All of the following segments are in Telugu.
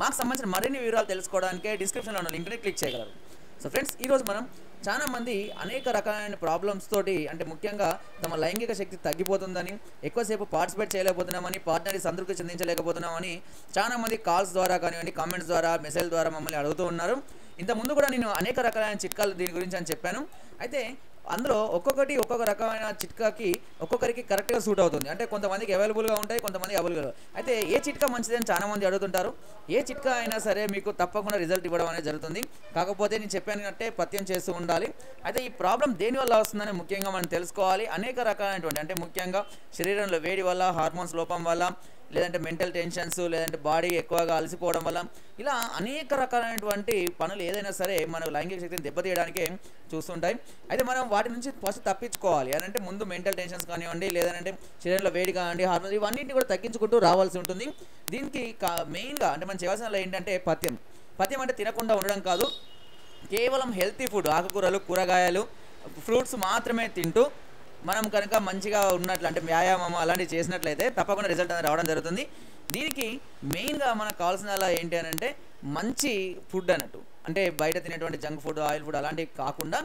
మాకు సంబంధించిన మరిన్ని వివరాలు తెలుసుకోవడానికి డిస్క్రిప్షన్లో ఉన్న లింక్ని క్లిక్ చేయగలరు. సో ఫ్రెండ్స్ ఈరోజు మనం చాలా మంది అనేక రకాలైన ప్రాబ్లమ్స్ తోటి అంటే ముఖ్యంగా తమ లైంగిక శక్తి తగ్గిపోతుందని ఎక్కువసేపు పార్టిసిపేట్ చేయలేకపోతున్నామని పార్ట్నర్ని సంతృప్తి చెందించలేకపోతున్నామని చాలా మంది కాల్స్ ద్వారా కానివ్వండి కామెంట్స్ ద్వారా మెసేజ్ ద్వారా మమ్మల్ని అడుగుతూ ఉన్నారు. ఇంత ముందు కూడా నేను అనేక రకాలైన చిట్కాలు దీని గురించి అని చెప్పాను. అయితే అందులో ఒక్కొక్కటి ఒక్కొక్క రకమైన చిట్కాకి ఒక్కొక్కరికి కరెక్ట్గా సూట్ అవుతుంది. అంటే కొంతమందికి అవైలబుల్గా ఉంటాయి కొంతమంది అవైలబుల్ అయితే ఏ చిట్కా మంచిదని చాలామంది అడుగుతుంటారు. ఏ చిట్కా అయినా సరే మీకు తప్పకుండా రిజల్ట్ ఇవ్వడం అనేది జరుగుతుంది. కాకపోతే నేను చెప్పానంటే పత్యం చేస్తూ ఉండాలి. అయితే ఈ ప్రాబ్లం దేని వల్ల వస్తుందని ముఖ్యంగా మనం తెలుసుకోవాలి. అనేక రకాలైనటువంటి అంటే ముఖ్యంగా శరీరంలో వేడి వల్ల హార్మోన్స్ లోపం వల్ల లేదంటే మెంటల్ టెన్షన్స్ లేదంటే బాడీ ఎక్కువగా అలసిపోవడం వల్ల ఇలా అనేక రకాలైనటువంటి పనులు ఏదైనా సరే మన లైంగిక శక్తిని దెబ్బతీయడానికి చూస్తుంటాయి. అయితే మనం వాటి నుంచి ఫస్ట్ తప్పించుకోవాలి. అని అంటే ముందు మెంటల్ టెన్షన్స్ కానివ్వండి లేదంటే శరీరంలో వేడి కానివ్వండి హార్మోన్స్ ఇవన్నింటినీ కూడా తగ్గించుకుంటూ రావాల్సి ఉంటుంది. దీనికి మెయిన్గా అంటే మనం చేయాల్సిన ఏంటంటే పథ్యం. పథ్యం అంటే తినకుండా ఉండడం కాదు. కేవలం హెల్తీ ఫుడ్ ఆకుకూరలు కూరగాయలు ఫ్రూట్స్ మాత్రమే తింటూ మనం కనుక మంచిగా ఉన్నట్లు అంటే వ్యాయామం అలాంటివి చేసినట్లయితే తప్పకుండా రిజల్ట్ అనేది రావడం జరుగుతుంది. దీనికి మెయిన్గా మనకు కావాల్సిన అలా ఏంటి అని అంటే మంచి ఫుడ్ అన్నట్టు. అంటే బయట తినేటువంటి జంక్ ఫుడ్ ఆయిల్ ఫుడ్ అలాంటివి కాకుండా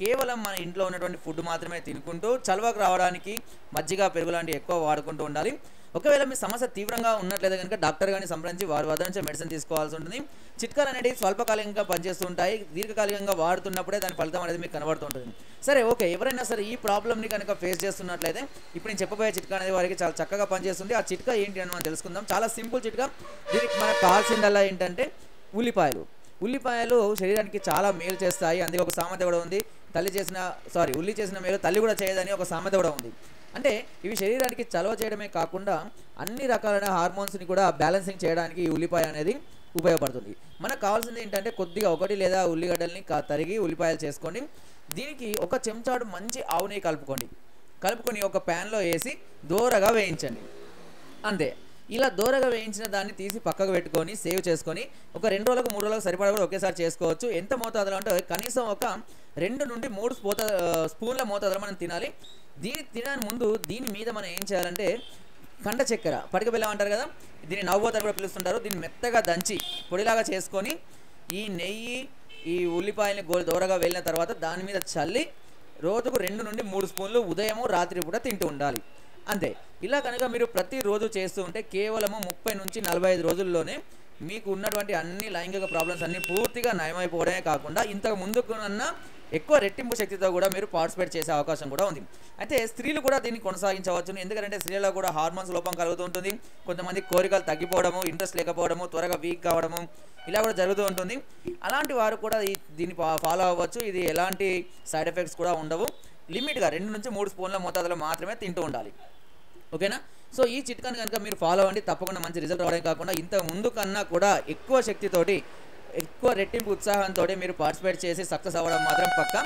కేవలం మన ఇంట్లో ఉన్నటువంటి ఫుడ్ మాత్రమే తినుకుంటూ చలవకు రావడానికి మజ్జిగ పెరుగు లాంటివి ఎక్కువ వాడుకుంటూ ఉండాలి. ఒకవేళ మీ సమస్య తీవ్రంగా ఉన్నట్లయితే కనుక డాక్టర్ గారిని సంప్రదించి వారి వద్ద నుంచి మెడిసిన్ తీసుకోవాల్సి ఉంటుంది. చిట్కాలు అనేవి స్వల్పకాలికంగా పనిచేస్తుంటాయి. దీర్ఘకాలికంగా వాడుతున్నప్పుడే దాని ఫలితం అనేది మీకు కనబడుతుంటుంది. సరే ఓకే. ఎవరైనా సరే ఈ ప్రాబ్లమ్ని కనుక ఫేస్ చేస్తున్నట్లయితే ఇప్పుడు నేను చెప్పబోయే చిట్కా అనేది వారికి చాలా చక్కగా పనిచేస్తుంది. ఆ చిట్కా ఏంటి అని మనం తెలుసుకుందాం. చాలా సింపుల్ చిట్కా. దీనికి మనకు కావాల్సిందల్లా ఏంటంటే ఉల్లిపాయలు. ఉల్లిపాయలు శరీరానికి చాలా మేలు చేస్తాయి. అందుకే ఒక సామెత కూడా ఉంది. తల్లి చేసిన సారీ ఉల్లి చేసిన మేలు తల్లి కూడా చేయదని ఒక సామెత కూడా ఉంది. అంటే ఇవి శరీరానికి చలవ చేయడమే కాకుండా అన్ని రకాలైన హార్మోన్స్ని కూడా బ్యాలెన్సింగ్ చేయడానికి ఈ ఉల్లిపాయ అనేది ఉపయోగపడుతుంది. మనకు కావాల్సింది ఏంటంటే కొద్దిగా ఒకటి లేదా ఉల్లిగడ్డల్ని తరిగి ఉల్లిపాయలు చేసుకోండి. దీనికి ఒక చెంచాడు మంచి ఆవు నెయ్యి కలుపుకోండి. కలుపుకొని ఒక ప్యాన్లో వేసి దోరగా వేయించండి. అంతే. ఇలా దూరగా వేయించిన దాన్ని తీసి పక్కకు పెట్టుకొని సేవ్ చేసుకొని ఒక రెండు రోజులకు మూడు రోజులకు సరిపడా కూడా ఒకేసారి చేసుకోవచ్చు. ఎంత మోతాదులో అంటే కనీసం ఒక రెండు నుండి మూడు స్పూత స్పూన్ల మోతాదులో మనం తినాలి. దీన్ని తినడానికి ముందు దీని మీద మనం ఏం చేయాలంటే కండ చక్కెర పటిక బెల్లం అంటారు కదా దీన్ని నవ్వుతారు కూడా పిలుస్తుంటారు. దీన్ని మెత్తగా దంచి పొడిలాగా చేసుకొని ఈ నెయ్యి ఈ ఉల్లిపాయలని గోల్ దూరగా వెళ్ళిన తర్వాత దాని మీద చల్లి రోజుకు రెండు నుండి మూడు స్పూన్లు ఉదయము రాత్రి కూడా తింటూ ఉండాలి. అంతే. ఇలా కనుక మీరు ప్రతిరోజు చేస్తూ ఉంటే కేవలము ముప్పై నుంచి నలభై ఐదు రోజుల్లోనే మీకు ఉన్నటువంటి అన్ని లైంగిక ప్రాబ్లమ్స్ అన్ని పూర్తిగా నయమైపోవడమే కాకుండా ఇంతకు ముందుకున్నా ఎక్కువ రెట్టింపు శక్తితో కూడా మీరు పార్టిసిపేట్ చేసే అవకాశం కూడా ఉంది. అయితే స్త్రీలు కూడా దీన్ని కొనసాగించవచ్చు ఎందుకంటే స్త్రీలలో కూడా హార్మోన్స్ లోపం కలుగుతూ ఉంటుంది. కొంతమంది కోరికలు తగ్గిపోవడము ఇంట్రెస్ట్ లేకపోవడము త్వరగా వీక్ కావడము ఇలా కూడా జరుగుతూ ఉంటుంది. అలాంటి వారు కూడా ఈ దీన్ని ఫాలో అవ్వచ్చు. ఇది ఎలాంటి సైడ్ ఎఫెక్ట్స్ కూడా ఉండవు. లిమిట్గా రెండు నుంచి మూడు స్పూన్ల మోతాదులో మాత్రమే తింటూ ఉండాలి. ఓకేనా? సో ఈ చిట్కాని కనుక మీరు ఫాలో అవ్వండి. తప్పకుండా మంచి రిజల్ట్ రావడం కాకుండా ఇంత ముందు కన్నా కూడా ఎక్కువ శక్తితోటి ఎక్కువ రెట్టింపు ఉత్సాహంతో మీరు పార్టిసిపేట్ చేసి సక్సెస్ అవ్వడం మాత్రం పక్క.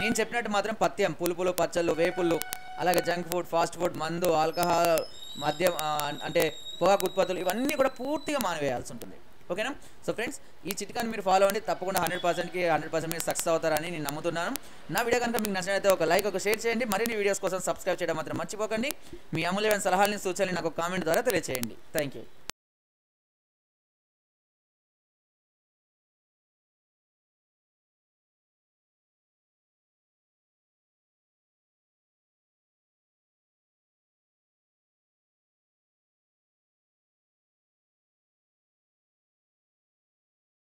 నేను చెప్పినట్టు మాత్రం పత్యం. పులుపులు పచ్చళ్ళు వేపుళ్ళు అలాగే జంక్ ఫుడ్ ఫాస్ట్ ఫుడ్ మందు ఆల్కహాల్ మద్యం అంటే పొగాకు ఉత్పత్తులు ఇవన్నీ కూడా పూర్తిగా మానివేయాల్సి ఉంటుంది. ఓకేనా? సో ఫ్రెండ్స్ ఈ చిట్కాని మీరు ఫాలో అవ్వండి. తప్పకుండా హండ్రెడ్ పర్సెంట్కి హండ్రెడ్ పర్సెంట్ మీరు సక్సెస్ అవుతారని నేను నమ్ముతున్నాను. నా వీడియో కనుక మీకు నచ్చినట్లయితే ఒక లైక్ ఒక షేర్ చేయండి. మరిన్ని వీడియోస్ కోసం సబ్స్క్రైబ్ చేయడం మాత్రం మర్చిపోకండి. మీ అమూల్యమైన సలహాలని సూచనలు నాకు కామెంట్ ద్వారా తెలియజేయండి థ్యాంక్ యూ